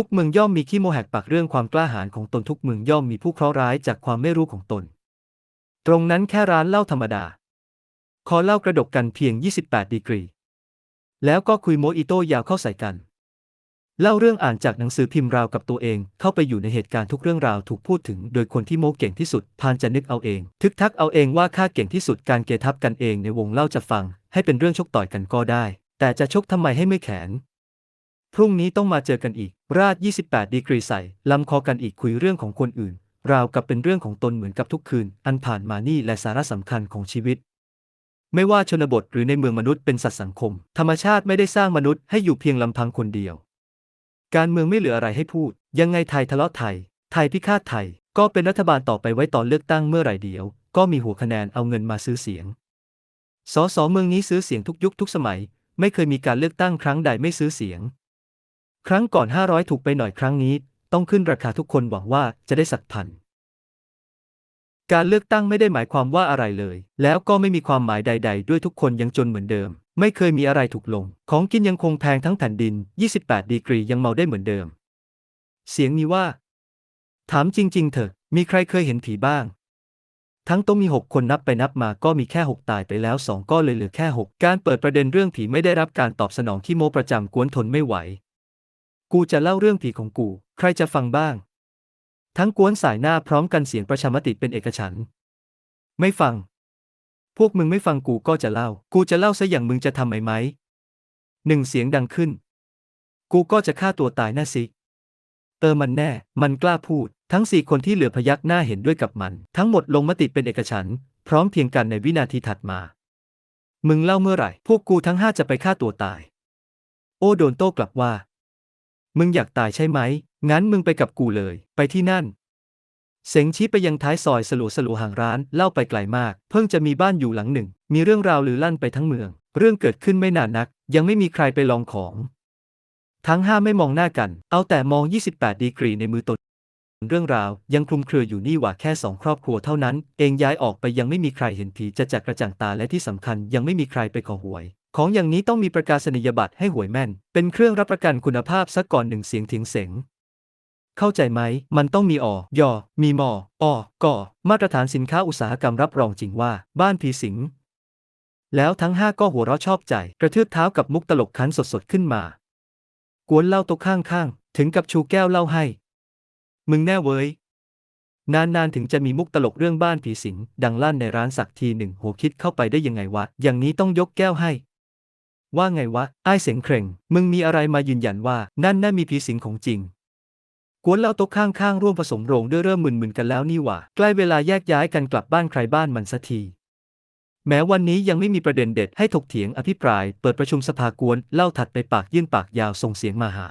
ทุกเมืองย่อมมีขี้โมแหกปากเรื่องความกล้าหาญของตนทุกเมืองย่อมมีผู้เคราะห์ร้ายจากความไม่รู้ของตน ตรงนั้นแค่ร้านเหล้าธรรมดา คอเหล้ากระดกกันเพียง 28 ดีกรี แล้วก็คุยโมอิโต้ยาวเข้าใส่กัน เล่าเรื่องอ่านจากหนังสือพิมพ์ราวกับตัวเองเข้าไปอยู่ในเหตุการณ์ทุกเรื่องราวถูกพูดถึงโดยคนที่โมเก่งที่สุดพานจะนึกเอาเอง ทึกทักเอาเองว่าข้าเก่งที่สุดการเกทับกันเองในวงเล่าจะฟัง ให้เป็นเรื่องชกต่อยกันก็ได้ แต่จะชกทำไมให้ไม่แขนพรุ่งนี้ต้องมาเจอกันอีก ราด 28 ดีกรีใส่ลำคอกันอีกคุยเรื่องของคนอื่น ราวกับเป็นเรื่องของตนเหมือนกับทุกคืน อันผ่านมานี่และสาระสำคัญของชีวิต ไม่ว่าชนบทหรือในเมืองมนุษย์เป็นสัตว์สังคม ธรรมชาติไม่ได้สร้างมนุษย์ให้อยู่เพียงลำพังคนเดียว การเมืองไม่เหลืออะไรให้พูด ยังไงไทยทะเลาะไทย ไทยพิฆาตไทย ก็เป็นรัฐบาลต่อไปไว้ตอนเลือกตั้งเมื่อไหร่เดียว ก็มีหัวคะแนนเอาเงินมาซื้อเสียง สสเมืองนี้ซื้อเสียงทุกยุคทุกสมัย ไม่เคยมีการเลือกตั้งครั้งใดไม่ซื้อเสียง ครั้งก่อน 500 ถูกไปหน่อยครั้งนี้ ต้องขึ้นราคาทุกคนหวังว่าจะได้สักพัน การเลือกตั้งไม่ได้หมายความว่าอะไรเลย แล้วก็ไม่มีความหมายใด ๆ ด้วยทุกคนยังจนเหมือนเดิม ไม่เคยมีอะไรถูกลง ของกินยังคงแพงทั้งแผ่นดิน 28 ดีกรียังเมาได้เหมือนเดิม เสียงมีว่า ถามจริง ๆ เถอะ มีใครเคยเห็นผีบ้างทั้งโต๊ะมี 6 คนนับไปนับมาก็มีแค่ 6 ตายไปแล้ว 2 ก็เลยเหลือแค่ 6 การเปิดประเด็นเรื่องผีไม่ได้รับการตอบสนองที่โมประจำกวนทนไม่ไหว กูจะเล่าเรื่องผีของกู ใครจะฟังบ้าง ทั้งกวนสายหน้าพร้อมกันเสียงประชามติเป็นเอกฉันท์ไม่ฟัง พวกมึงไม่ฟังกูก็จะเล่า กูจะเล่าซะอย่างมึงจะทำไหมไหม หนึ่งเสียงดังขึ้น กูก็จะฆ่าตัวตายน่าสิ เออมันแน่ มันกล้าพูด ทั้งสี่คนที่เหลือพยักหน้าเห็นด้วยกับมัน ทั้งหมดลงมติเป็นเอกฉันท์พร้อมเพรียงกันในวินาทีถัดมา มึงเล่าเมื่อไหร่ พวกกูทั้งห้าจะไปฆ่าตัวตาย โอ้โดนโต้กลับว่า มึงอยากตายใช่ไหม งั้นมึงไปกับกูเลย ไปที่นั่น เสงชี้ไปยังท้ายซอยสลัวสลัวห่างร้านเล่าไปไกลมาก เพิ่งจะมีบ้านอยู่หลังหนึ่ง มีเรื่องราวลือลั่นไปทั้งเมือง เรื่องเกิดขึ้นไม่นานนัก ยังไม่มีใครไปลองของ ทั้งห้าไม่มองหน้ากัน เอาแต่มอง 28 ดีกรีในมือตนเรื่องราวยังคลุมเครืออยู่นี่หว่าแค่สองครอบครัวเท่านั้น เองย้ายออกไปยังไม่มีใครเห็นผีจะจักกระจ่างตาและที่สำคัญยังไม่มีใครไปขอหวย ของอย่างนี้ต้องมีประกาศนียบัตรให้หวยแม่น เป็นเครื่องรับประกันคุณภาพซะก่อนหนึ่งเสียงถียงเสงเข้าใจไหม มันต้องมีอยอมีมออกอมาตรฐานสินค้าอุตสาหกรรมรับรองจริงว่า บ้านผีสิง แล้วทั้งห้าก็หัวเราะชอบใจ กระทืบเท้ากับมุกตลกคันสดๆขึ้นมา กวนเหล่าต๊ะข้างๆ ถึงกับชูแก้วเหล้าให้ มึงแน่เว้ย นานๆ ถึงจะมีมุกตลกเรื่องบ้านผีสิง ดังลั่นในร้านสักทีหนึ่งโหคิดเข้าไปได้ยังไงวะ อย่างนี้ต้องยกแก้วให้ ว่าไงวะไอ้เสียงเคร่ง มึงมีอะไรมายืนยันว่า นั่นน่ามีผีสิงของจริง กวนเล่าโต๊ะข้างๆร่วมผสมโรงด้วยเริ่มมึนๆกันแล้วนี่หว่า ใกล้เวลาแยกย้ายกันกลับบ้านใครบ้านมันสักทีแม้วันนี้ยังไม่มีประเด็นเด็ดให้ถกเถียงอภิปราย เปิดประชุมสภากวนเล่าถัดไปปากยื่นปากยาวส่งเสียงมาหา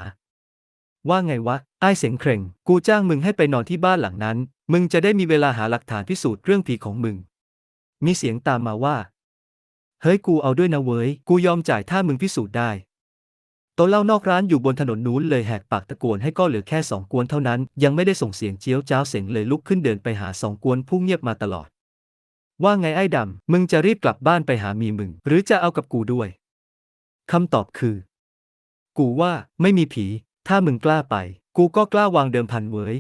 ว่าไงวะไอ้เสียงเคร่ง กูจ้างมึงให้ไปนอนที่บ้านหลังนั้น มึงจะได้มีเวลาหาหลักฐานพิสูจน์เรื่องผีของมึง มีเสียงตามมาว่า เฮ้ยกูเอาด้วยนะเว้ย กูยอมจ่ายถ้ามึงพิสูจน์ได้โต๊ะเหล้านอกร้านอยู่บนถนนนู้นเลยแหกปากตะโกนให้ก็เหลือแค่สองกวนเท่านั้น ยังไม่ได้ส่งเสียงเจียวจ้าวเสียงเลยลุกขึ้นเดินไปหาสองกวนผู้เงียบมาตลอด ว่าไงไอ้ดำ มึงจะรีบกลับบ้านไปหามีมึง หรือจะเอากับกูด้วยคำตอบคือ กูว่าไม่มีผี ถ้ามึงกล้าไป กูก็กล้าวางเดิมพันเว้ย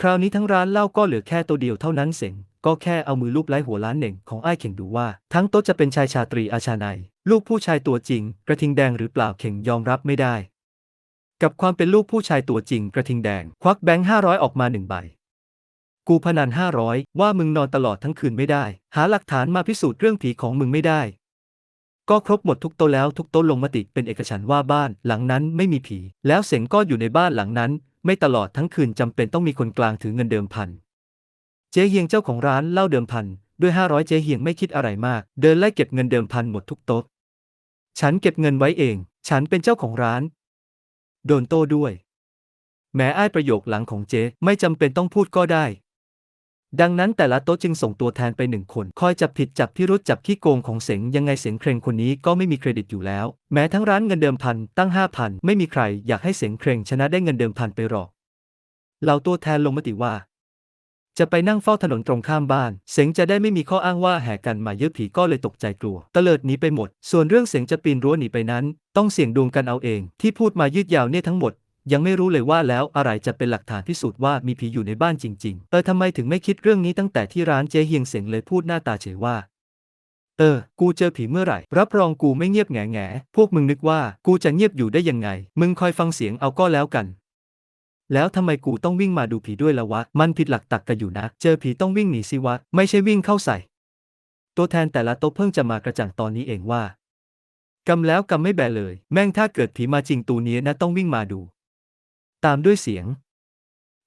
คราวนี้ทั้งร้านเหล้าก็เหลือแค่ตัวเดียวเท่านั้นเสียง ก็แค่เอามือลูบไล้หัวล้านเหน่งของไอ้เข่งดูว่า ทั้งโต๊ะจะเป็นชายชาตรีอาชาไนลูกผู้ชายตัวจริง กระทิงแดงหรือเปล่าเข่งยอมรับไม่ได้ กับความเป็นลูกผู้ชายตัวจริง กระทิงแดง ควักแบงค์ห้าร้อยออกมาหนึ่งใบ กูพนันห้าร้อยว่ามึงนอนตลอดทั้งคืนไม่ได้ หาหลักฐานมาพิสูจน์เรื่องผีของมึงไม่ได้ ก็ครบหมดทุกโต๊ะแล้วทุกโต๊ะลงมติเป็นเอกฉันท์ว่าบ้านหลังนั้นไม่มีผี แล้วเสงก็อยู่ในบ้านหลังนั้น ไม่ตลอดทั้งคืนจำเป็นต้องมีคนกลางถือเงินเดิมพัน เจ๊เฮียงเจ้าของร้านเล่าเดิมพันด้วยห้าร้อยเจ๊เฮียงไม่คิดอะไรมาก เดินไล่เก็บเงินเดิมพันหมดทุกโต๊ะ ฉันเก็บเงินไว้เอง ฉันเป็นเจ้าของร้าน โดนโต้ด้วย แม้อ้ายประโยคหลังของเจ๊ไม่จำเป็นต้องพูดก็ได้ ดังนั้นแต่ละโต๊ะจึงส่งตัวแทนไปหนึ่งคน คอยจับผิดจับพิรุษจับขี้โกงของเสงยังไงเสงเครงคนนี้ก็ไม่มีเครดิตอยู่แล้ว แม้ทั้งร้านเงินเดิมพันตั้งห้าพันไม่มีใครอยากให้เสงเครงชนะได้เงินเดิมพันไปหรอกเหล่าตัวแทนลงมติว่า จะไปนั่งเฝ้าถนนตรงข้ามบ้าน เสงจะได้ไม่มีข้ออ้างว่าแห่กันมาเยอะผีก็เลยตกใจกลัวเตลิดหนีไปหมด ส่วนเรื่องเสงจะปีนรั้วหนีไปนั้น ต้องเสี่ยงดวงกันเอาเอง ที่พูดมายืดยาวเนี่ยทั้งหมด ยังไม่รู้เลยว่าแล้วอะไรจะเป็นหลักฐานพิสูจน์ว่ามีผีอยู่ในบ้านจริง ๆ เออทำไมถึงไม่คิดเรื่องนี้ตั้งแต่ที่ร้านเจ๊เฮียงเสงเลยพูดหน้าตาเฉยว่าเออ กูเจอผีเมื่อไหร่ รับรองกูไม่เงียบแง่แง่พวกมึงนึกว่า กูจะเงียบอยู่ได้ยังไง มึงคอยฟังเสียงเอาก็แล้วกัน แล้วทำไมกูต้องวิ่งมาดูผีด้วยละวะ มันผิดหลักตักกะอยู่นะ เจอผีต้องวิ่งหนีสิวะ ไม่ใช่วิ่งเข้าใส่ ตัวแทนแต่ละโต๊ะเพิ่งจะมากระจ่างตอนนี้เองว่ากำแล้วกำไม่แบเลย แม่งถ้าเกิดผีมาจริงตูนี้นะต้องวิ่งมาดู ตามด้วยเสียง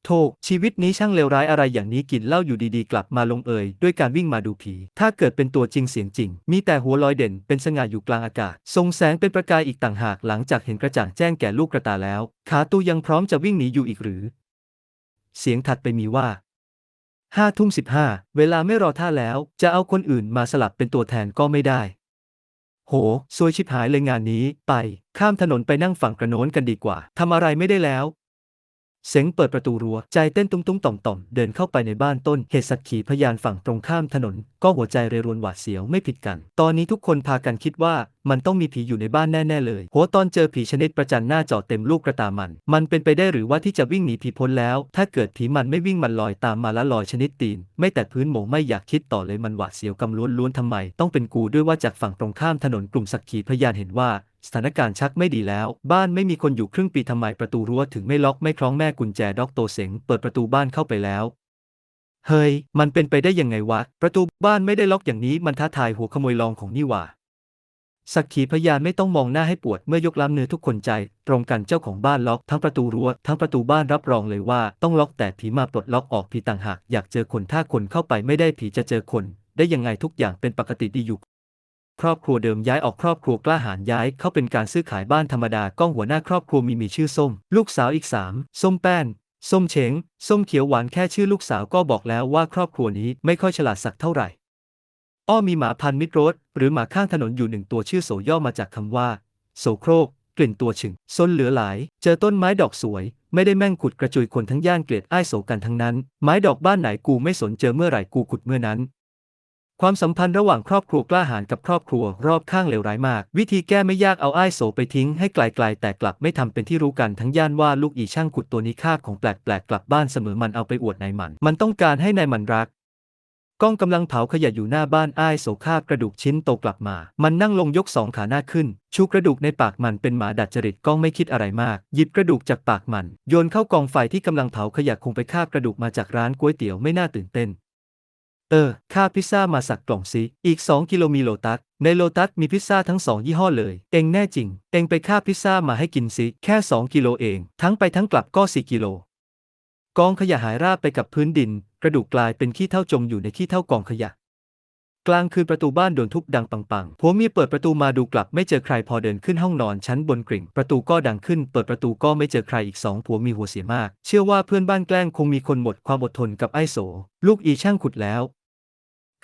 โธ่ชีวิตนี้ช่างเลวร้ายอะไรอย่างนี้กินเหล้าอยู่ดีๆ กลับมาลงเอยด้วยการวิ่งมาดูผี ถ้าเกิดเป็นตัวจริงเสียงจริง มีแต่หัวลอยเด่นเป็นสง่าอยู่กลางอากาศทรงแสงเป็นประกายอีกต่างหากหลังจากเห็นกระจ่างแจ้งแก่ลูกกระตาแล้ว ขาตูยังพร้อมจะวิ่งหนีอยู่อีกหรือ เสียงถัดไปมีว่าห้าทุ่มสิบห้าเวลาไม่รอท่าแล้ว จะเอาคนอื่นมาสลับเป็นตัวแทนก็ไม่ได้ โหซวยชิบหายเลยงานนี้ ไป ข้ามถนนไปนั่งฝั่งกระโน้นกันดีกว่าทำอะไรไม่ได้แล้ว เสงเปิดประตูรั้ว ใจเต้นตุ้มตุ้มต่อมต่อมเดินเข้าไปในบ้านต้น เหตุสักขีพยานฝั่งตรงข้ามถนน ก็หัวใจเรรวนหวาดเสียวไม่ผิดกัน ตอนนี้ทุกคนพากันคิดว่ามันต้องมีผีอยู่ในบ้านแน่ ๆ เลย หัวตอนเจอผีชนิดประจันหน้าจาะเต็มลูกกระตามัน มันเป็นไปได้หรือว่าที่จะวิ่งหนีผีพ้นแล้ว ถ้าเกิดผีมันไม่วิ่งมันลอยตามมาละลอยชนิดตีน ไม่แต่พื้นหมงไม่อยากคิดต่อเลยมันหวาดเสียวกำล้วนทำไม ต้องเป็นกูด้วยว่าจากฝั่งตรงข้ามถนนกลุ่มสักขีพยานเห็นว่า สถานการณ์ชักไม่ดีแล้ว บ้านไม่มีคนอยู่ครึ่งปีทำไมประตูรั้วถึงไม่ล็อกไม่คล้องแม่กุญแจด็อกโตเสงเปิดประตูบ้านเข้าไปแล้วเฮ้ย มันเป็นไปได้ยังไงวะ ประตูบ้านไม่ได้ล็อกอย่างนี้ มันท้าทายหัวขโมยลองของนี่หว่า สักขีพยานไม่ต้องมองหน้าให้ปวดเมื่อยกล้ามเนื้อทุกคนใจ ตรงกันเจ้าของบ้านล็อกทั้งประตูรั้วทั้งประตูบ้านรับรองเลยว่าต้องล็อกแต่ผีมาปลดล็อกออกผีต่างหากอยากเจอคนถ้าคนเข้าไปไม่ได้ผีจะเจอคน ได้ยังไงทุกอย่างเป็นปกติดีอยู่ ครอบครัวเดิมย้ายออกครอบครัวกล้าหาญย้าย เข้าเป็นการซื้อขายบ้านธรรมดาก้องหัวหน้าครอบครัวมีมีชื่อส้ม ลูกสาวอีกสามส้มแป้น ส้มเฉง ส้มเขียวหวานแค่ชื่อลูกสาวก็บอกแล้วว่าครอบครัวนี้ไม่ค่อยฉลาดสักเท่าไหร่ อ้อมีหมาพันมิดโรดหรือหมาข้างถนนอยู่หนึ่งตัวชื่อโสย่อมาจากคำว่า โสโครก กลิ่นตัวฉึงซนเหลือหลาย เจอต้นไม้ดอกสวย ไม่ได้แม่งขุดกระจุยคนทั้งย่านเกลียดอ้ายโสกันทั้งนั้น ไม้ดอกบ้านไหนกูไม่สนเจอเมื่อไหร่กูขุดเมื่อนั้น ความสัมพันธ์ระหว่างครอบครัวกล้าหาญกับครอบครัวรอบข้างเลวร้ายมาก วิธีแก้ไม่ยากเอาอ้ายโสไปทิ้งให้ไกลๆ แต่กลับไม่ทำเป็นที่รู้กันทั้งย่านว่าลูกอีช่างขุดตัวนี้คาของแปลกๆ กลับบ้านเสมอมันเอาไปอวดนายมัน มันต้องการให้นายมันรักก้องกำลังเผาขยะอยู่หน้าบ้านอ้ายโสคาบกระดูกชิ้นโตกลับมา มันนั่งลงยกสองขาหน้าขึ้น ชูกระดูกในปากมันเป็นหมาดัดจริตก้องไม่คิดอะไรมาก หยิบกระดูกจากปากมัน โยนเข้ากองไฟที่กำลังเผาขยะคงไปคาบกระดูกมาจากร้านก๋วยเตี๋ยวไม่น่าตื่นเต้น เออค่าพิซซ่ามาสักกล่องสิอีก 2 กิโลมีโลตัส ในโลตัสมีพิซซ่าทั้ง 2 ยี่ห้อเลย เองแน่จริง เองไปค่าพิซซ่ามาให้กินสิแค่ 2 กิโลเอง ทั้งไปทั้งกลับก็ 4 กิโล กองขยะหายราบไปกับพื้นดิน กระดูกกลายเป็นขี้เท่าจมอยู่ในขี้เท่ากองขยะ กลางคืนประตูบ้านโดนทุบดังปังๆผัวเมียเปิดประตูมาดูกลับไม่เจอใครพอเดินขึ้นห้องนอนชั้นบนกริ่ง ประตูก็ดังขึ้น เปิดประตูก็ไม่เจอใครอีกสองผัวมีหัวเสียมาก เชื่อว่าเพื่อนบ้านแกล้งคงมีคนหมดความอดทนกับไอ้โส ลูกอีช่างขุดแล้ว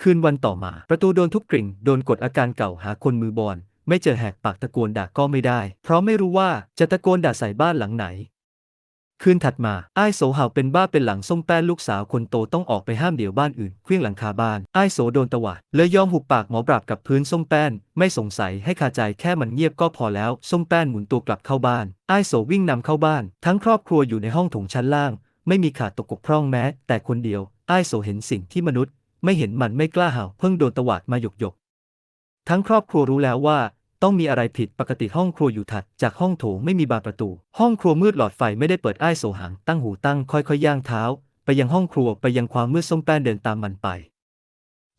คืนวันต่อมา ประตูโดนทุบกริ่ง โดนกดอาการเก่าหาคนมือบอลไม่เจอแหกปากตะโกนด่าก็ไม่ได้ เพราะไม่รู้ว่าจะตะโกนด่าใส่บ้านหลังไหน คืนถัดมาไอ้โสเห่าเป็นบ้าเป็นหลังส้มแป้นลูกสาวคนโตต้องออกไปห้ามเดี่ยวบ้านอื่นเคลื่องหลังคาบ้านไอ้โสโดนตวาดเลยยอมหุบปากหมอบราบกับพื้นส้มแป้น ไม่สงสัยให้คาใจแค่มันเงียบก็พอแล้วส้มแป้นหมุนตัวกลับเข้าบ้านไอ้โสวิ่งนำเข้าบ้าน ทั้งครอบครัวอยู่ในห้องถงชั้นล่าง ไม่มีขาดตกบกพร่องแม้ แต่คนเดียวไอ้โสเห็นสิ่งที่มนุษย์ ไม่เห็นมันไม่กล้าเห่าเพิ่งโดนตวาดมาหยกหยกทั้งครอบครัวรู้แล้วว่า ต้องมีอะไรผิดปกติห้องครัวอยู่ถัด จากห้องโถงไม่มีบานประตู ห้องครัวมืดหลอดไฟไม่ได้เปิดอ้ายโสหางตั้งหูตั้งค่อยๆย่างเท้า ไปยังห้องครัวไปยังความมืดส้มแป้นเดินตามมันไป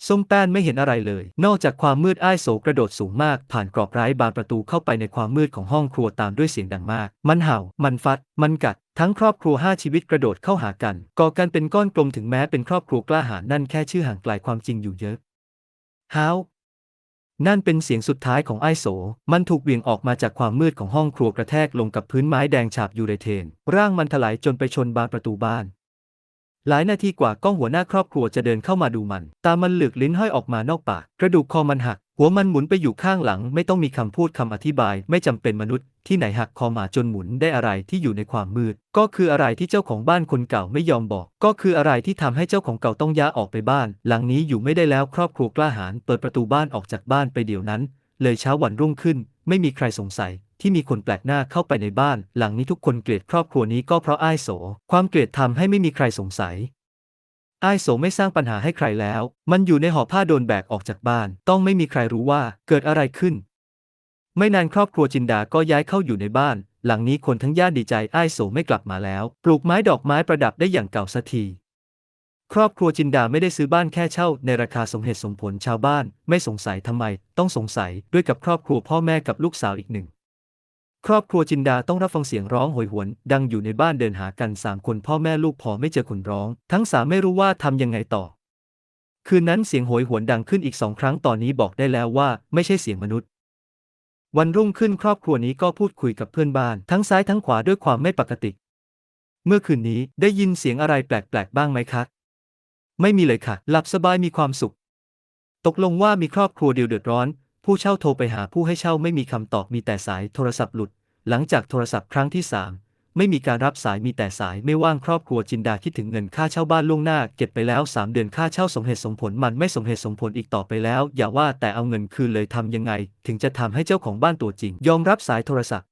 ส้มแป้นไม่เห็นอะไรเลย นอกจากความมืดอ้ายโสกระโดดสูงมาก ผ่านกรอบไร้บานประตูเข้าไปในความมืดของห้องครัวตามด้วยเสียงดังมาก มันเห่า มันฟัด มันกัด ทั้งครอบครัวห้าชีวิตกระโดดเข้าหากัน ก่อกันเป็นก้อนกลมถึงแม้เป็นครอบครัวกล้าหาญนั่นแค่ชื่อห่างไกลความจริงอยู่เยอะฮาวนั่นเป็นเสียงสุดท้ายของไอโส มันถูกเหวี่ยงออกมาจากความมืดของห้องครัวกระแทกลงกับพื้นไม้แดงฉาบยูเรเทน ร่างมันถลายจนไปชนบานประตูบ้าน หลายนาทีกว่าก้องหัวหน้าครอบครัวจะเดินเข้ามาดูมัน ตามันเหลือกลิ้นห้อยออกมานอกปาก กระดูกคอมันหัก หัวมันหมุนไปอยู่ข้างหลัง ไม่ต้องมีคำพูดคำอธิบาย ไม่จำเป็นมนุษย์ที่ไหนหักคอหมาจนหมุนได้อะไรที่อยู่ในความมืด ก็คืออะไรที่เจ้าของบ้านคนเก่าไม่ยอมบอก ก็คืออะไรที่ทำให้เจ้าของเก่าต้องย้าออกไปบ้าน หลังนี้อยู่ไม่ได้แล้วครอบครัวกล้าหาญเปิดประตูบ้านออกจากบ้านไปเดี๋ยวนั้น เลยเช้าวันรุ่งขึ้น ไม่มีใครสงสัยที่มีคนแปลกหน้าเข้าไปในบ้าน หลังนี้ทุกคนเกลียดครอบครัวนี้ก็เพราะอ้ายโส ความเกลียดทำให้ไม่มีใครสงสัย อ้ายโสไม่สร้างปัญหาให้ใครแล้ว มันอยู่ในห่อผ้าโดนแบกออกจากบ้าน ต้องไม่มีใครรู้ว่าเกิดอะไรขึ้น ไม่นานครอบครัวจินดาก็ย้ายเข้าอยู่ในบ้าน หลังนี้คนทั้งย่านดีใจอ้ายโสไม่กลับมาแล้ว ปลูกไม้ดอกไม้ประดับได้อย่างเก่าสักที ครอบครัวจินดาไม่ได้ซื้อบ้านแค่เช่า ในราคาสมเหตุสมผลชาวบ้าน ไม่สงสัยทำไม ต้องสงสัยด้วยกับครอบครัวพ่อแม่กับลูกสาวอีกหนึ่ง ครอบครัวจินดาต้องรับฟังเสียงร้องโหยหวน ดังอยู่ในบ้านเดินหากันสามคนพ่อแม่ลูกพอไม่เจอคนร้อง ทั้งสามไม่รู้ว่าทำยังไงต่อ คืนนั้นเสียงโหยหวนดังขึ้นอีกสองครั้งตอนนี้บอกได้แล้วว่าไม่ใช่เสียงมนุษย์ วันรุ่งขึ้นครอบครัวนี้ก็พูดคุยกับเพื่อนบ้าน ทั้งซ้ายทั้งขวาด้วยความไม่ปกติ เมื่อคืนนี้ได้ยินเสียงอะไรแปลกๆบ้างไหมคะไม่มีเลยค่ะ หลับสบายมีความสุข ตกลงว่ามีครอบครัวเดียวเดือดร้อน ผู้เช่าโทรไปหาผู้ให้เช่าไม่มีคำตอบมีแต่สายโทรศัพท์หลุด หลังจากโทรศัพท์ครั้งที่สามไม่มีการรับสายมีแต่สายไม่ว่างครอบครัวจินดาคิดถึงเงินค่าเช่าบ้านล่วงหน้า เก็บไปแล้วสามเดือนค่าเช่าสมเหตุสมผลมันไม่สมเหตุสมผลอีกต่อไปแล้ว อย่าว่าแต่เอาเงินคืนเลยทำยังไง ถึงจะทำให้เจ้าของบ้านตัวจริง ยอมรับสายโทรศัพท์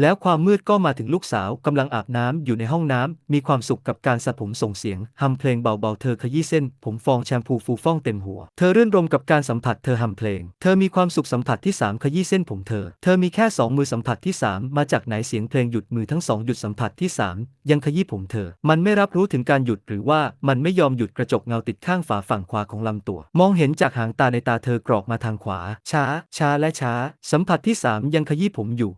แล้วความมืดก็มาถึงลูกสาวกำลังอาบน้ำอยู่ในห้องน้ำมีความสุขกับการสระผมส่งเสียงฮัมเพลงเบาๆเธอขยี้เส้น ผมฟองแชมพูฟูฟ่องเต็มหัว เธอเรื่นรมกับการสัมผัสเธอฮัมเพลง เธอมีความสุขสัมผัสที่สามขยี้เส้นผมเธอ เธอมีแค่สองมือสัมผัสที่สามมาจากไหนเสียงเพลงหยุดมือทั้งสองหยุดสัมผัสที่สามยังขยี้ผมเธอ มันไม่รับรู้ถึงการหยุดหรือว่ามันไม่ยอมหยุดกระจกเงาติดข้างฝาฝั่งขวาของลำตัว มองเห็นจากหางตาในตาเธอกรอกมาทางขวา ช้า ช้าและช้า สัมผัสที่สามยังขยี้ผมอยู่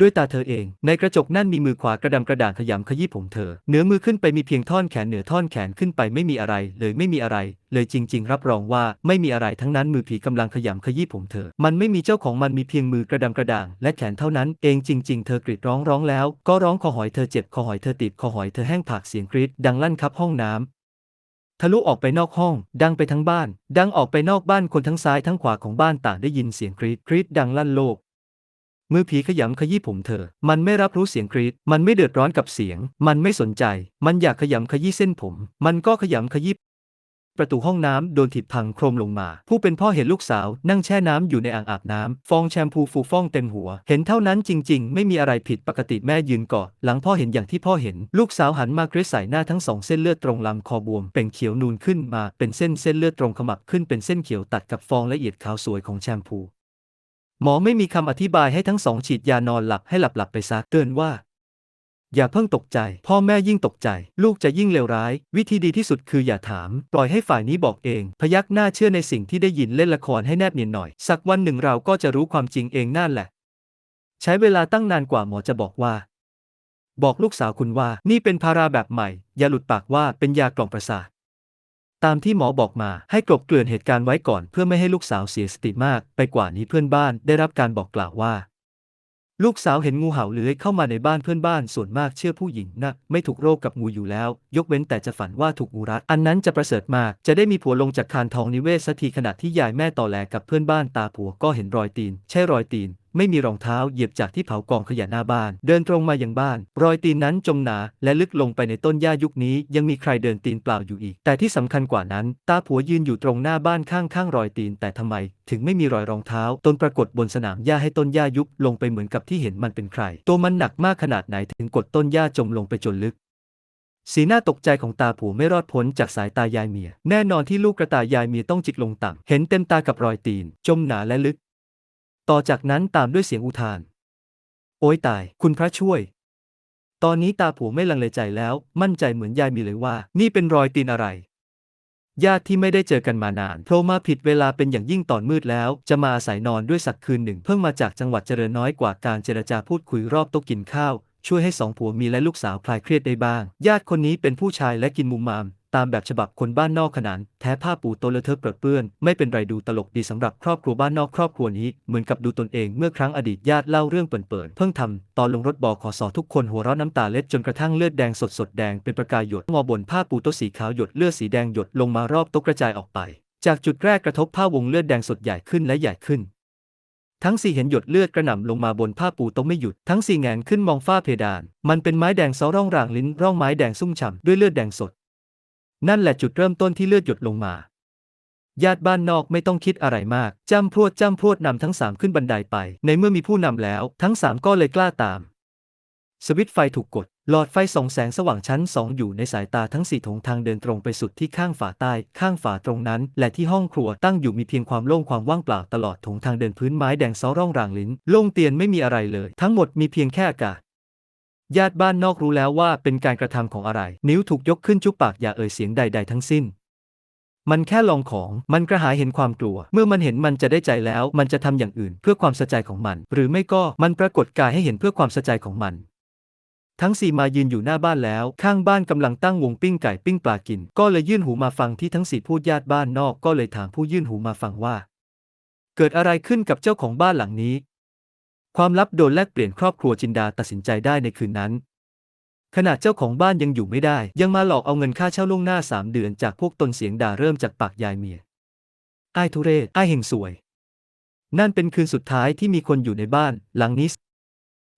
ด้วยตาเธอเอง ในกระจกนั่นมีมือขวากระดำกระด่างขยำขยี้ผมเธอเหนือมือขึ้นไปมีเพียงท่อนแขนเหนือท่อนแขนขึ้นไปไม่มีอะไร เลยไม่มีอะไร เลยจริง ๆ รับรองว่าไม่มีอะไรทั้งนั้นมือผีกำลังขยำขยี้ผมเธอ มันไม่มีเจ้าของมันมีเพียงมือกระดำกระด่างและแขนเท่านั้น เองจริง ๆ เธอกรีดร้องร้องแล้ว ก็ร้องคอหอยเธอเจ็บคอหอยเธอติดคอหอยเธอแห้งผากเสียงกรีดดังลั่นครับห้องน้ำทะลุออกไปนอกห้อง ดังไปทั้งบ้าน ดังออกไปนอกบ้านคนทั้งซ้ายทั้งขวาของบ้านต่างได้ยินเสียงกรีดกรีดดังลั่นโลก มือผีขยำขยี้ผมเธอ มันไม่รับรู้เสียงกรีด มันไม่เดือดร้อนกับเสียง มันไม่สนใจ มันอยากขยำขยี้เส้นผม มันก็ขยำขยี้ประตูห้องน้ำโดนถีบพังโครมลงมา ผู้เป็นพ่อเห็นลูกสาว นั่งแช่น้ำอยู่ในอ่างอาบน้ำฟองแชมพูฟูฟ่องเต็มหัว เห็นเท่านั้นจริง ๆ ไม่มีอะไรผิดปกติแม่ยืนกอดหลังพ่อเห็นอย่างที่พ่อเห็น ลูกสาวหันมากรีดใส่หน้าทั้งสองเส้นเลือดตรงลำคอบวม เป็นเขียวนูนขึ้นมาเป็นเส้นเส้นเลือดตรงขมับขึ้นเป็นเส้นเขียวตัดกับฟองละเอียดขาวสวยของแชมพู หมอไม่มีคำอธิบายให้ทั้งสองฉีดยานอนหลับให้หลับหลับๆไปซะเตือนว่า อย่าเพิ่งตกใจ พ่อแม่ยิ่งตกใจ ลูกจะยิ่งเลวร้าย วิธีดีที่สุดคืออย่าถาม ปล่อยให้ฝ่ายนี้บอกเอง พยักหน้าเชื่อในสิ่งที่ได้ยินเล่นละครให้แนบเนียนหน่อย สักวันหนึ่งเราก็จะรู้ความจริงเองนั่นแหละ ใช้เวลาตั้งนานกว่าหมอจะบอกว่า บอกลูกสาวคุณว่า นี่เป็นพาราแบบใหม่ อย่าหลุดปากว่าเป็นยากล่อมประสาท ตามที่หมอบอกมาให้กลบเกลื่อนเหตุการณ์ไว้ก่อนเพื่อไม่ให้ลูกสาวเสียสติมาก ไปกว่านี้เพื่อนบ้านได้รับการบอกกล่าวว่า ลูกสาวเห็นงูเห่าเลื้อยเข้ามาในบ้านเพื่อนบ้านส่วนมากเชื่อผู้หญิงนะไม่ถูกโรคกับงูอยู่แล้ว ยกเว้นแต่จะฝันว่าถูกงูรัด อันนั้นจะประเสริฐมาก จะได้มีผัวลงจากคานทองนิเวศสักทีขณะที่ยายแม่ต่อแลกับเพื่อนบ้านตาผัวก็เห็นรอยตีน ใช่รอยตีน ไม่มีรองเท้าเหยียบจากที่เผากองขยะหน้าบ้าน เดินตรงมาอยังบ้าน รอยตีนนั้นจมหนาและลึกลงไปในต้นหญ้ายุคนี้ ยังมีใครเดินตีนเปล่าอยู่อีก แต่ที่สำคัญกว่านั้น ตาผัวยืนอยู่ตรงหน้าบ้านข้างๆรอยตีน แต่ทำไม ถึงไม่มีรอยรองเท้าตนปรากฏบนสนามหญ้าให้ต้นหญ้ายุบลงไปเหมือนกับที่เห็นมันเป็นใคร ตัวมันหนักมากขนาดไหนถึงกดต้นหญ้าจมลงไปจนลึกสีหน้าตกใจของตาผัวไม่รอดพ้นจากสายตายายเมีย แน่นอนที่ลูกกระต่ายยายเมียต้องจิกลงต่ำเห็นเต็มตากับรอยตีน จมหนาและลึก ต่อจากนั้นตามด้วยเสียงอุทาน โอ้ยตาย คุณพระช่วย ตอนนี้ตาผัวไม่ลังเลใจแล้ว มั่นใจเหมือนยายมีเลยว่า นี่เป็นรอยตีนอะไร ญาติที่ไม่ได้เจอกันมานานโผล่มาผิดเวลาเป็นอย่างยิ่งตอนมืดแล้ว จะมาอาศัยนอนด้วยสักคืนหนึ่ง เพิ่งมาจากจังหวัดเจริญน้อยกว่าการเจรจาพูดคุยรอบโต๊ะกินข้าวช่วยให้สองผัวมีและลูกสาวคลายเครียดได้บ้าง ญาติคนนี้เป็นผู้ชายและกินมุมมาม ตามแบบฉบับคนบ้านนอกขนานแท้ผ้าปูโตเลอะเทอะเปรอะเปื้อน ไม่เป็นไรดูตลกดีสำหรับครอบครัวบ้านนอกครอบครัวนี้ เหมือนกับดูตนเองเมื่อครั้งอดีตญาติเล่าเรื่องเปิ่นๆเพิ่งทำตอนลงรถบอขอสอทุกคนหัวเราะน้ำตาเล็ดจนกระทั่งเลือดแดงสดสดๆแดงเป็นประกายหยดงอบนผ้าปูโตสีขาวหยดเลือดสีแดงหยดลงมารอบโต๊ะกระจายออกไป จากจุดแรกกระทบผ้าวงเลือดแดงสดใหญ่ขึ้นและใหญ่ขึ้นทั้งสี่เห็นหยดเลือดกระหน่ำลงมาบนผ้าปูโต๊ะไม่หยุด ทั้งสี่แงนขึ้นมองฝ้าเพดาน มันเป็นไม้แดงซ้อร่องรางลิ้นร่องไม้แดงซุ่มฉ่ำด้วยเลือดแดงสด นั่นแหละจุดเริ่มต้นที่เลือดหยดลงมา ญาติบ้านนอกไม่ต้องคิดอะไรมาก จ้ำพรวดจ้ำพรวดนำทั้งสามขึ้นบันไดไป ในเมื่อมีผู้นำแล้ว ทั้งสามก็เลยกล้าตาม สวิตช์ไฟถูกกด หลอดไฟส่องแสงสว่างชั้นสองอยู่ในสายตาทั้งสี่ถงทางเดินตรงไปสุดที่ข้างฝาใต้ ข้างฝาตรงนั้น และที่ห้องครัวตั้งอยู่มีเพียงความโล่งความว่างเปล่าตลอดถงทางเดินพื้นไม้แดงซ้อร่องรางลิ้น โล่งเตียนไม่มีอะไรเลย ทั้งหมดมีเพียงแค่อากาศ ญาติบ้านนอกรู้แล้วว่าเป็นการกระทำของอะไร นิ้วถูกยกขึ้นจุบปากอย่าเอ่ยเสียงใด ๆ ทั้งสิ้น มันแค่ลองของ มันกระหายเห็นความกลัว เมื่อมันเห็นมันจะได้ใจแล้ว มันจะทำอย่างอื่นเพื่อความสะใจของมัน หรือไม่ก็มันปรากฏกายให้เห็นเพื่อความสะใจของมัน ทั้งสี่มายืนอยู่หน้าบ้านแล้ว ข้างบ้านกำลังตั้งวงปิ้งไก่ปิ้งปลากิน ก็เลยยื่นหูมาฟังที่ทั้งสี่พูดญาติบ้านนอกก็เลยถามผู้ยื่นหูมาฟังว่า เกิดอะไรขึ้นกับเจ้าของบ้านหลังนี้ ความลับโดนแลกเปลี่ยนครอบครัวจินดาตัดสินใจได้ในคืนนั้น ขณะเจ้าของบ้านยังอยู่ไม่ได้ ยังมาหลอกเอาเงินค่าเช่าล่วงหน้าสามเดือนจากพวกตนเสียงด่าเริ่มจากปากยายเมียไอ้ทุเรศไอ้เฮงสวย นั่นเป็นคืนสุดท้ายที่มีคนอยู่ในบ้านหลังนี้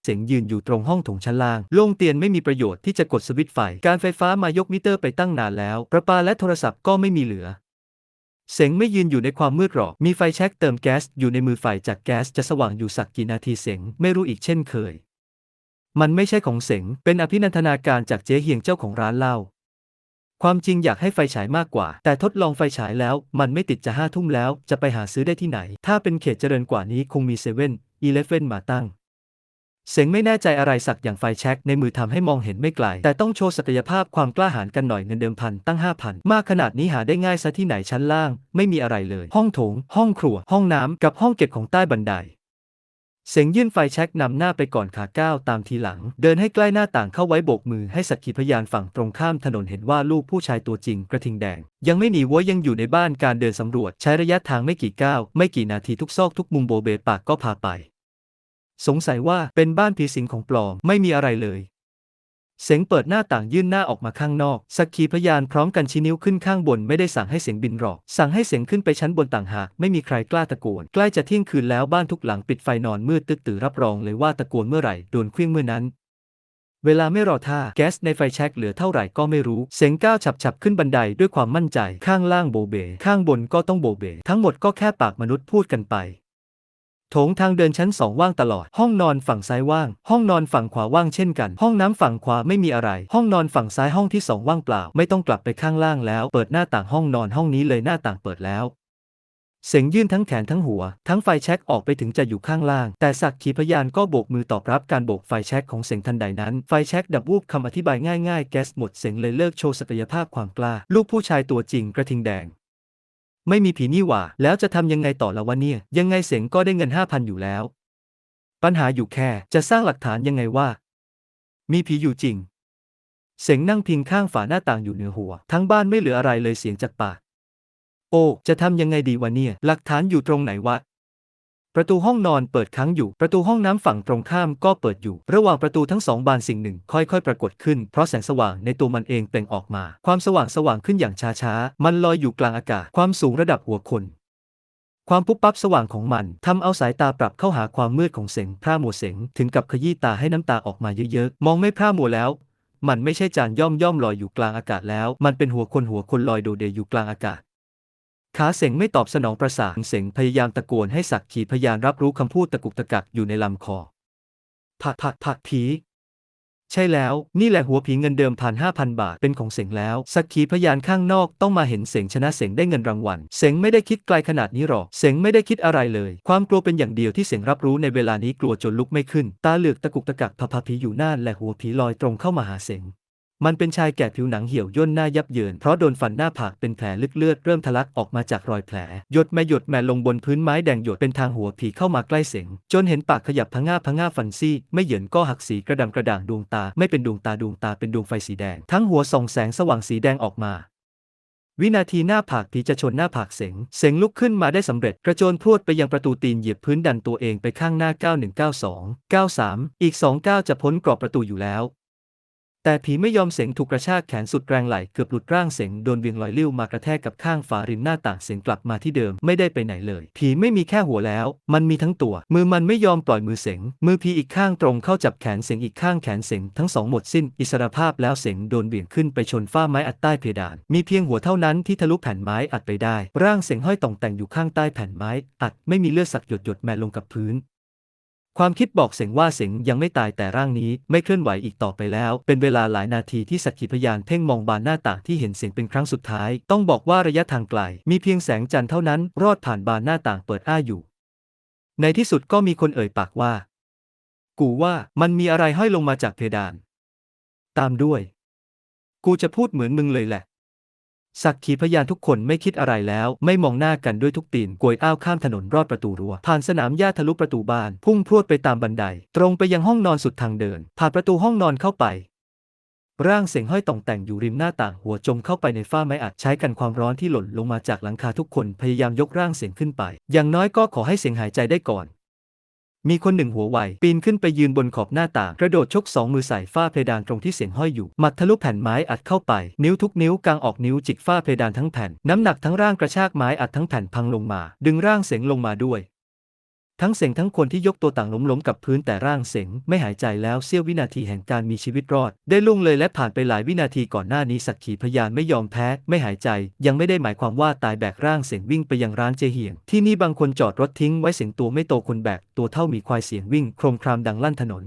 เสียงยืนอยู่ตรงห้องถงชั้นล่าง โล่งเตียนไม่มีประโยชน์ที่จะกดสวิตช์ไฟ การไฟฟ้ามายกมิเตอร์ไปตั้งนานแล้ว ประปาและโทรศัพท์ก็ไม่มีเหลือ เสงไม่ยืนอยู่ในความมืดหรอก มีไฟแช็กเติมแก๊สอยู่ในมือไฟจากแก๊สจะสว่างอยู่สักกี่นาทีเสงไม่รู้อีกเช่นเคย มันไม่ใช่ของเสงเป็นอภินันทนาการจากเจ๊เฮียงเจ้าของร้านเหล้า ความจริงอยากให้ไฟฉายมากกว่า แต่ทดลองไฟฉายแล้ว มันไม่ติดจะห้าทุ่มแล้ว จะไปหาซื้อได้ที่ไหน ถ้าเป็นเขตเจริญกว่านี้คงมีเซเว่นอีเลฟเว่นมาตั้ง เสงไม่แน่ใจอะไรสักอย่างไฟแช็กในมือทำให้มองเห็นไม่ไกล แต่ต้องโชว์ศักยภาพความกล้าหาญกันหน่อยเงินเดิมพันตั้งห้าพันมากขนาดนี้หาได้ง่ายซะที่ไหนชั้นล่าง ไม่มีอะไรเลย ห้องโถง ห้องครัว ห้องน้ำกับห้องเก็บของใต้บันไดเสงยื่นไฟแช็กนำหน้าไปก่อนขาก้าวตามทีหลัง เดินให้ใกล้หน้าต่างเข้าไว้โบกมือให้สักขีพยานฝั่งตรงข้ามถนนเห็นว่าลูกผู้ชายตัวจริงกระทิงแดง ยังไม่หนีวัวยังอยู่ในบ้านการเดินสำรวจ ใช้ระยะทางไม่กี่ก้าว ไม่กี่นาทีทุกซอกทุกมุมโบเบปากก็พาไป สงสัยว่าเป็นบ้านผีสิงของปลอมไม่มีอะไรเลย เสงเปิดหน้าต่างยื่นหน้าออกมาข้างนอก สักขีพยานพร้อมกันชี้นิ้วขึ้นข้างบนไม่ได้สั่งให้เสียงบินหรอก สั่งให้เสียงขึ้นไปชั้นบนต่างหากไม่มีใครกล้าตะโกน ใกล้จะเที่ยงคืนแล้วบ้านทุกหลังปิดไฟนอนมืดตึกตื่อรับรองเลยว่าตะโกนเมื่อไหร่โดนเคลื่องเมื่อนั้นเวลาไม่รอท่าแก๊สในไฟแช็กเหลือเท่าไหร่ก็ไม่รู้ เสียงก้าวฉับๆขึ้นบันไดด้วยความมั่นใจ ข้างล่างโบเบ ข้างบนก็ต้องโบเบ ทั้งหมดก็แค่ปากมนุษย์พูดกันไป โถงทางเดินชั้นสองว่างตลอด ห้องนอนฝั่งซ้ายว่าง ห้องนอนฝั่งขวาว่างเช่นกัน ห้องน้ำฝั่งขวาไม่มีอะไร ห้องนอนฝั่งซ้ายห้องที่สองว่างเปล่า ไม่ต้องกลับไปข้างล่างแล้ว เปิดหน้าต่างห้องนอนห้องนี้เลยหน้าต่างเปิดแล้ว เสียงยื่นทั้งแขนทั้งหัว ทั้งไฟแช็กออกไปถึงจะอยู่ข้างล่าง แต่สักขีพยานก็โบกมือตอบรับการโบกไฟแช็กของเสียงทันใดนั้น ไฟแช็กดับวูบคำอธิบายง่ายๆ แก๊สหมดเสียงเลยเลิกโชว์ศักยภาพความกล้า ลูกผู้ชายตัวจริงกระทิงแดง ไม่มีผีนี่หว่า แล้วจะทำยังไงต่อละวะเนี่ย ยังไงเสียงก็ได้เงินห้าพันอยู่แล้ว ปัญหาอยู่แค่จะสร้างหลักฐานยังไงว่า มีผีอยู่จริง เสงนั่งพิงข้างฝาหน้าต่างอยู่เหนือหัว ทั้งบ้านไม่เหลืออะไรเลยเสียงจากปาก โอ้ จะทำยังไงดีวะเนี่ย หลักฐานอยู่ตรงไหนวะ ประตูห้องนอนเปิดค้างอยู่ ประตูห้องน้ำฝั่งตรงข้ามก็เปิดอยู่ ระหว่างประตูทั้งสองบานสิ่งหนึ่ง ค่อยๆ ปรากฏขึ้น เพราะแสงสว่างในตัวมันเองเปล่งออกมา ความสว่างสว่างขึ้นอย่างช้าๆ มันลอยอยู่กลางอากาศ ความสูงระดับหัวคน ความปุ๊บปั๊บสว่างของมันทำเอาสายตาปรับเข้าหาความมืดของเสงพร่ามัวเสงถึงกับขยี้ตาให้น้ำตาออกมาเยอะๆ มองไม่พร่ามัวแล้วมันไม่ใช่จานย่อมย่อมลอยอยู่กลางอากาศแล้ว มันเป็นหัวคนหัวคนลอยโดดเดยอยู่กลางอากาศ ขาเสงไม่ตอบสนองประสานเสงพยายามตะโกนให้สักขีพยานรับรู้คำพูดตะกุกตะกักอยู่ในลำคอ ผักผักผักผี ใช่แล้ว นี่แหละหัวผีเงินเดิมพันห้าพันบาทเป็นของเสงแล้ว สักขีพยานข้างนอกต้องมาเห็นเสงชนะเสงได้เงินรางวัล เสงไม่ได้คิดไกลขนาดนี้หรอก เสงไม่ได้คิดอะไรเลย ความกลัวเป็นอย่างเดียวที่เสงรับรู้ในเวลานี้กลัวจนลุกไม่ขึ้น ตาเหลือกตะกุกตะกักพะพะผีอยู่หน้าและหัวผีลอยตรงเข้ามาหาเสง มันเป็นชายแก่ผิวหนังเหี่ยวย่นหน้ายับเยินเพราะโดนฟันหน้าผากเป็นแผลลึกเลือดเริ่มทะลักออกมาจากรอยแผล หยดแม่หยดแม่ลงบนพื้นไม้แดงหยดเป็นทางหัวผีเข้ามาใกล้เสียง จนเห็นปากขยับพง่าพง่าฟันซี่ ไม่เหยินก็หักสีกระดำกระด่างดวงตา ไม่เป็นดวงตาดวงตาเป็นดวงไฟสีแดง ทั้งหัวส่องแสงสว่างสีแดงออกมาวินาทีหน้าผากผีจะชนหน้าผากเสง เสงลุกขึ้นมาได้สำเร็จ กระโจนพรวดไปยังประตูตีนเหยียบพื้นดันตัวเองไปข้างหน้า 9192 93 อีก2ก้าวจะพ้นกรอบประตูอยู่แล้ว แต่ผีไม่ยอมเสงถูกกระชากแขนสุดแรงไหลเกือบหลุดร่างเสงโดนเวียงลอยลิ้วมากระแทกกับข้างฝาริมหน้าต่างเสงกลับมาที่เดิมไม่ได้ไปไหนเลย ผีไม่มีแค่หัวแล้ว มันมีทั้งตัว มือมันไม่ยอมปล่อยมือเสงมือผีอีกข้างตรงเข้าจับแขนเสงอีกข้างแขนเสงทั้งสองหมดสิ้นอิสรภาพแล้วเสงโดนเบี่ยงขึ้นไปชนฝ้าไม้อัดใต้เพดาน มีเพียงหัวเท่านั้นที่ทะลุแผ่นไม้อัดไปได้ ร่างเสงห้อยต่องแต่งอยู่ข้างใต้แผ่นไม้ อัดไม่มีเลือดสักหยดหยดแมลงกับพื้น ความคิดบอกเสงว่าเสงยังไม่ตายแต่ร่างนี้ไม่เคลื่อนไหวอีกต่อไปแล้ว เป็นเวลาหลายนาทีที่สักขีพยานเพ่งมองบานหน้าต่างที่เห็นเสียงเป็นครั้งสุดท้าย ต้องบอกว่าระยะทางไกล มีเพียงแสงจันทร์เท่านั้น รอดผ่านบานหน้าต่างเปิดอ้าอยู่ ในที่สุดก็มีคนเอ่ยปากว่า กูว่ามันมีอะไรห้อยลงมาจากเพดาน ตามด้วย กูจะพูดเหมือนมึงเลยแหละ สักขีพยานทุกคนไม่คิดอะไรแล้ว ไม่มองหน้ากันด้วยทุกตีนกวยอ้าวข้ามถนนรอดประตูรั้วผ่านสนามหญ้าทะลุประตูบ้าน พุ่งพรวดไปตามบันได ตรงไปยังห้องนอนสุดทางเดิน ผ่านประตูห้องนอนเข้าไป ร่างเสียงห้อยต่องแต่งอยู่ริมหน้าต่างหัวจมเข้าไปในฝ้าไม้อัดใช้กันความร้อนที่หล่นลงมาจากหลังคาทุกคนพยายามยกร่างเสียงขึ้นไป อย่างน้อยก็ขอให้เสียงหายใจได้ก่อน มีคนหนึ่งหัวไวปีนขึ้นไปยืนบนขอบหน้าต่างกระโดดชกสองมือใส่ฝ้าเพดานตรงที่เสียงห้อยอยู่หมัดทะลุแผ่นไม้อัดเข้าไป นิ้วทุกนิ้วกางออกนิ้วจิกฝ้าเพดานทั้งแผ่น น้ำหนักทั้งร่างกระชากไม้อัดทั้งแผ่นพังลงมา ดึงร่างเสียงลงมาด้วย ทั้งเสียงทั้งคนที่ยกตัวต่างล้มล้มกับพื้นแต่ร่างเสียงไม่หายใจแล้วเสี้ยววินาทีแห่งการมีชีวิตรอด ได้ล่วงเลยและผ่านไปหลายวินาทีก่อนหน้านี้สักขีพยานไม่ยอมแพ้ ไม่หายใจ ยังไม่ได้หมายความว่าตายแบกร่างเสียงวิ่งไปยังร้านเจเฮียง ที่นี่บางคนจอดรถทิ้งไว้เสียงตัวไม่โตคนแบก ตัวเท่ามีควายเสียงวิ่งโครมครามดังลั่นถนน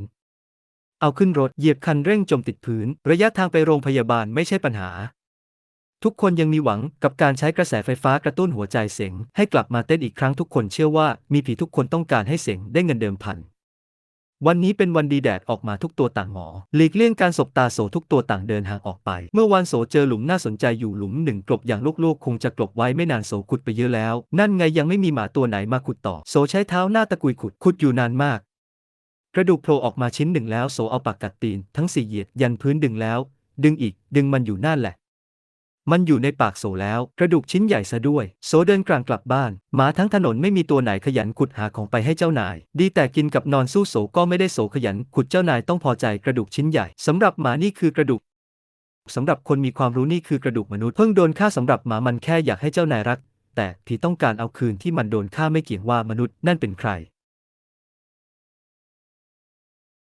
เอาขึ้นรถเหยียบคันเร่งจมติดพื้น ระยะทางไปโรงพยาบาลไม่ใช่ปัญหา ทุกคนยังมีหวังกับการใช้กระแสไฟฟ้ากระตุ้นหัวใจเสียงให้กลับมาเต้นอีกครั้งทุกคนเชื่อว่ามีผีทุกคนต้องการให้เสียงได้เงินเดิมพัน วันนี้เป็นวันดีแดดออกมาทุกตัวต่างหมอหลีกเลี่ยงการสบตาโสทุกตัวต่างเดินห่างออกไป เมื่อวานโสเจอหลุมน่าสนใจอยู่หลุมหนึ่งกลบอย่างลูกๆ คงจะกลบไว้ไม่นานโสขุดไปเยอะแล้ว นั่นไงยังไม่มีหมาตัวไหนมาขุดต่อ โสใช้เท้าหน้าตะกุยขุดขุดอยู่นานมากกระดูกโผล่ออกมาชิ้นหนึ่งแล้วโสเอาปากกัดตีนทั้งสี่เหยียดยันพื้นดึงแล้ว ดึงอีก ดึงมันอยู่นั่นแหละ มันอยู่ในปากโสแล้ว กระดูกชิ้นใหญ่ซะด้วย โสเดินกลางกลับบ้าน หมาทั้งถนนไม่มีตัวไหนขยันขุดหาของไปให้เจ้านาย ดีแต่กินกับนอนสู้โสก็ไม่ได้โสขยัน ขุดเจ้านายต้องพอใจกระดูกชิ้นใหญ่สำหรับหมานี่คือกระดูกสำหรับคนมีความรู้นี่คือกระดูกมนุษย์เพิ่งโดนฆ่าสำหรับหมามันแค่อยากให้เจ้านายรัก แต่ที่ต้องการเอาคืนที่มันโดนฆ่าไม่เกี่ยงว่ามนุษย์นั่นเป็นใคร